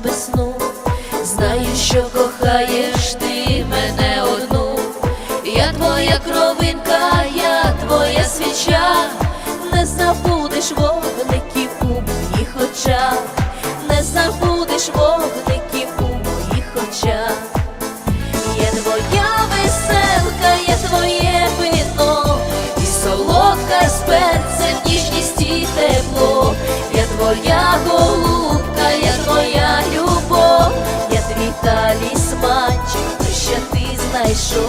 без сну, знаю, що кохаєш ти мене одну. Я твоя кровинка, я твоя свіча, не забудеш вогників у моїх очах, не забудеш вогників у моїх очах. Я твоя веселка, я твоє вино, і солодка ніжність і тепло, я твоя голубка, Я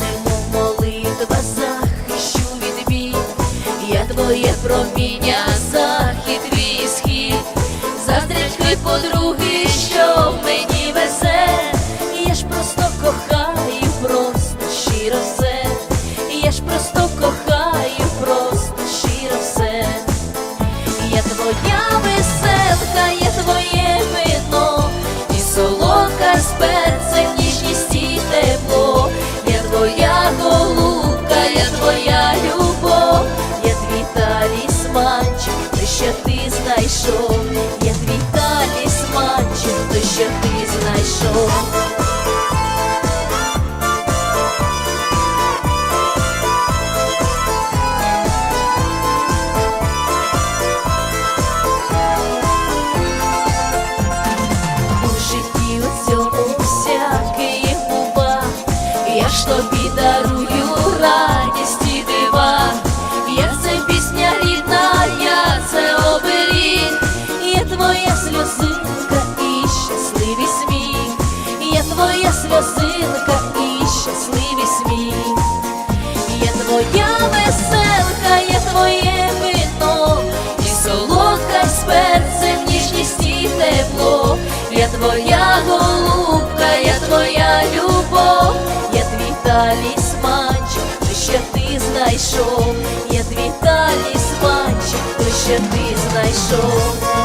немов молитва захищу від бій, я твоє проміння, що ти знайшов, я твій талісманчик, то, що ти знайшов. Я сльозинка і щасливий сміх. Я твоя веселка, я твоє вино, і солодка з перцем, ніжність і тепло, я твоя голубка, я твоя любов, я твій талісманчик, той, що ти знайшов, я твій талісманчик, той, що ти знайшов.